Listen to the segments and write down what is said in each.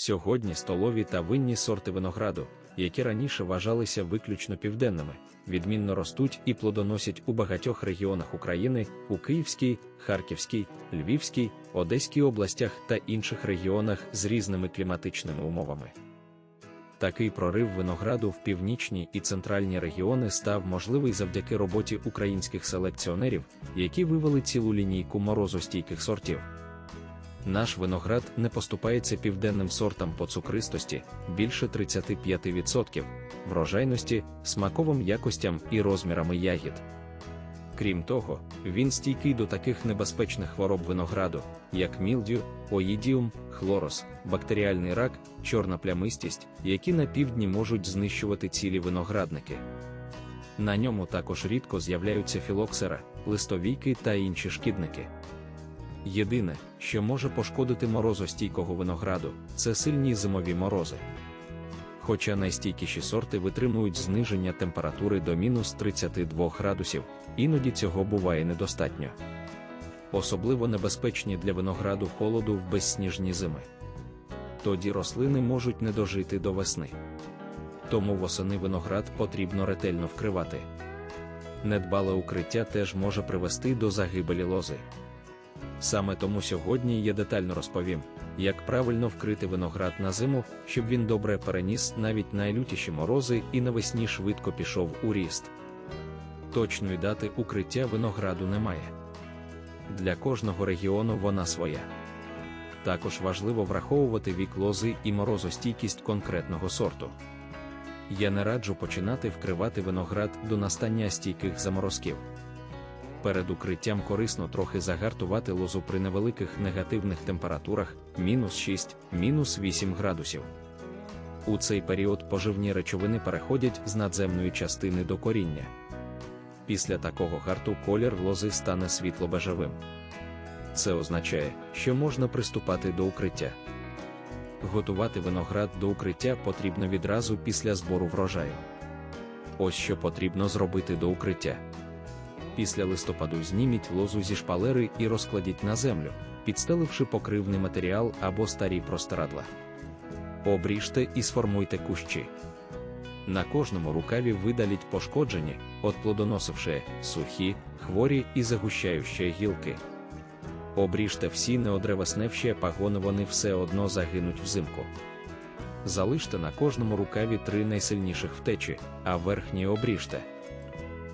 Сьогодні столові та винні сорти винограду, які раніше вважалися виключно південними, відмінно ростуть і плодоносять у багатьох регіонах України у Київській, Харківській, Львівській, Одеській областях та інших регіонах з різними кліматичними умовами. Такий прорив винограду в північні і центральні регіони став можливий завдяки роботі українських селекціонерів, які вивели цілу лінійку морозостійких сортів. Наш виноград не поступається південним сортам по цукристості більше 35%, врожайності, смаковим якостям і розмірами ягід. Крім того, він стійкий до таких небезпечних хвороб винограду, як мілдю, оїдіум, хлорос, бактеріальний рак, чорна плямистість, які на півдні можуть знищувати цілі виноградники. На ньому також рідко з'являються філоксера, листовійки та інші шкідники. Єдине, що може пошкодити морозостійкого винограду, це сильні зимові морози. Хоча найстійкіші сорти витримують зниження температури до мінус 32 градусів, іноді цього буває недостатньо. Особливо небезпечні для винограду холоду в безсніжні зими. Тоді рослини можуть не дожити до весни. Тому восени виноград потрібно ретельно вкривати. Недбале укриття теж може привести до загибелі лози. Саме тому сьогодні я детально розповім, як правильно вкрити виноград на зиму, щоб він добре переніс навіть найлютіші морози і навесні швидко пішов у ріст. Точної дати укриття винограду немає. Для кожного регіону вона своя. Також важливо враховувати вік лози і морозостійкість конкретного сорту. Я не раджу починати вкривати виноград до настання стійких заморозків перед укриттям корисно трохи загартувати лозу при невеликих негативних температурах мінус 6, мінус 8 градусів. У цей період поживні речовини переходять з надземної частини до коріння. Після такого гарту колір лози стане світло-бежевим. Це означає, що можна приступати до укриття. Готувати виноград до укриття потрібно відразу після збору врожаю. Ось що потрібно зробити до укриття. Після листопаду зніміть лозу зі шпалери і розкладіть на землю, підстеливши покривний матеріал або старі простирадла. Обріжте і сформуйте кущі. На кожному рукаві видаліть пошкоджені, отплодоносивши сухі, хворі і загущаючі гілки. Обріжте всі неодревесневші пагони, вони все одно загинуть взимку. Залиште на кожному рукаві три найсильніших втечі, а верхні обріжте.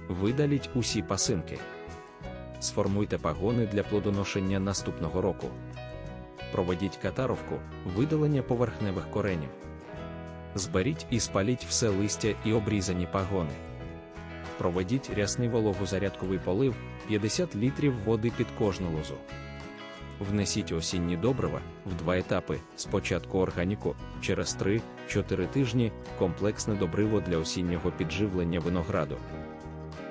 Видаліть усі пасинки. Сформуйте пагони для плодоношення наступного року. Проведіть катаровку, видалення поверхневих коренів. Зберіть і спаліть все листя і обрізані пагони. Проведіть рясний вологозарядковий полив 50 літрів води під кожну лозу. Внесіть осінні добрива в два етапи: спочатку органіку, через 3-4 тижні комплексне добриво для осіннього підживлення винограду.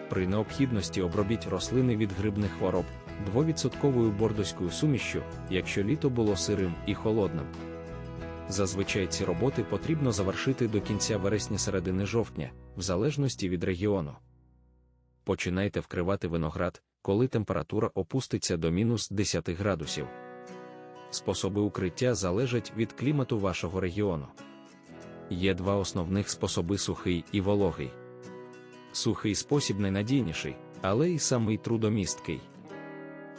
При необхідності обробіть рослини від грибних хвороб 2% бордоською сумішю, якщо літо було сирим і холодним. Зазвичай ці роботи потрібно завершити до кінця вересня середини жовтня, в залежності від регіону. Починайте вкривати виноград, коли температура опуститься до мінус 10 градусів. Способи укриття залежать від клімату вашого регіону. Є два основних способи сухий і вологий. Сухий спосіб найнадійніший, але й самий трудомісткий.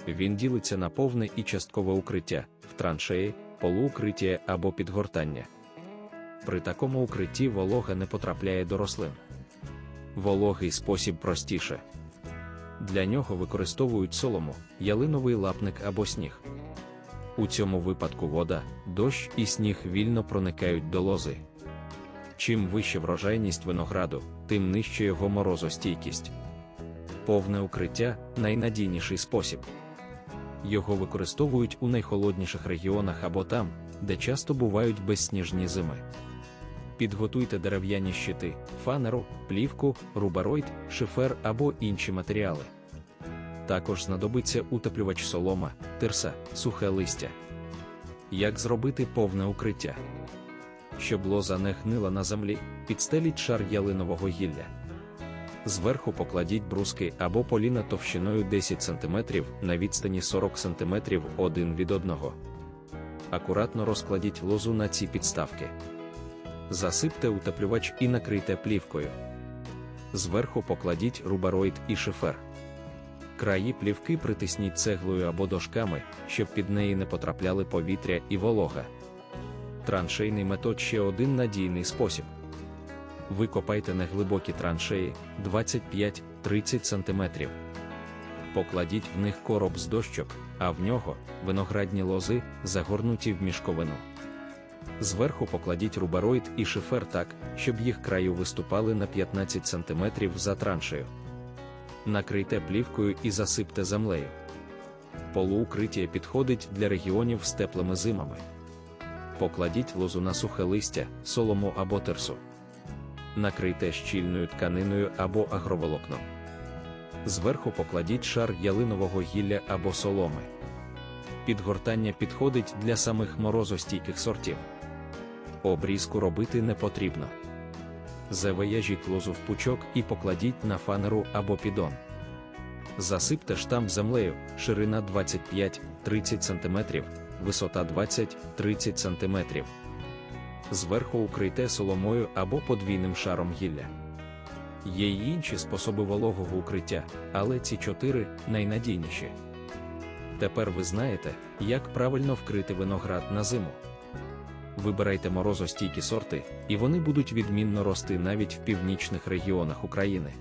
Він ділиться на повне і часткове укриття в траншеї, полуукриття або підгортання. При такому укритті волога не потрапляє до рослин. Вологий спосіб простіше. Для нього використовують солому, ялиновий лапник або сніг. У цьому випадку вода, дощ і сніг вільно проникають до лози. Чим вища врожайність винограду, тим нижче його морозостійкість. Повне укриття найнадійніший спосіб. Його використовують у найхолодніших регіонах або там, де часто бувають безсніжні зими. Підготуйте дерев'яні щити, фанеру, плівку, рубароїд, шифер або інші матеріали. Також знадобиться утеплювач солома, тирса, сухе листя. Як зробити повне укриття? Щоб лоза не гнила на землі, підстеліть шар ялинового гілля. Зверху покладіть бруски або поліна товщиною 10 см на відстані 40 см один від одного. акуратно розкладіть лозу на ці підставки. Засипте утеплювач і накрийте плівкою. Зверху покладіть рубароїд і шифер. Краї плівки притисніть цеглою або дошками, щоб під неї не потрапляли повітря і волога. Траншейний метод ще один надійний спосіб. Викопайте неглибокі траншеї 25-30 см. Покладіть в них короб з дощок, а в нього виноградні лози, загорнуті в мішковину. Зверху покладіть рубароїд і шифер так, щоб їх краю виступали на 15 см за траншею. Накрийте плівкою і засипте землею. Полуукриття підходить для регіонів з теплими зимами. Покладіть лозу на сухе листя, солому або терсу. Накрийте щільною тканиною або агроволокном. Зверху покладіть шар ялинового гілля або соломи. Підгортання підходить для самих морозостійких сортів. Обрізку робити не потрібно. Завияжіть лозу в пучок і покладіть на фанеру або підон. Засипте штамп землею, ширина 25-30 см, висота 20-30 см. Зверху укрийте соломою або подвійним шаром гілля. Є й інші способи вологого укриття, але ці чотири найнадійніші. Тепер ви знаєте, як правильно вкрити виноград на зиму. Вибирайте морозостійкі сорти, і вони будуть відмінно рости навіть в північних регіонах України.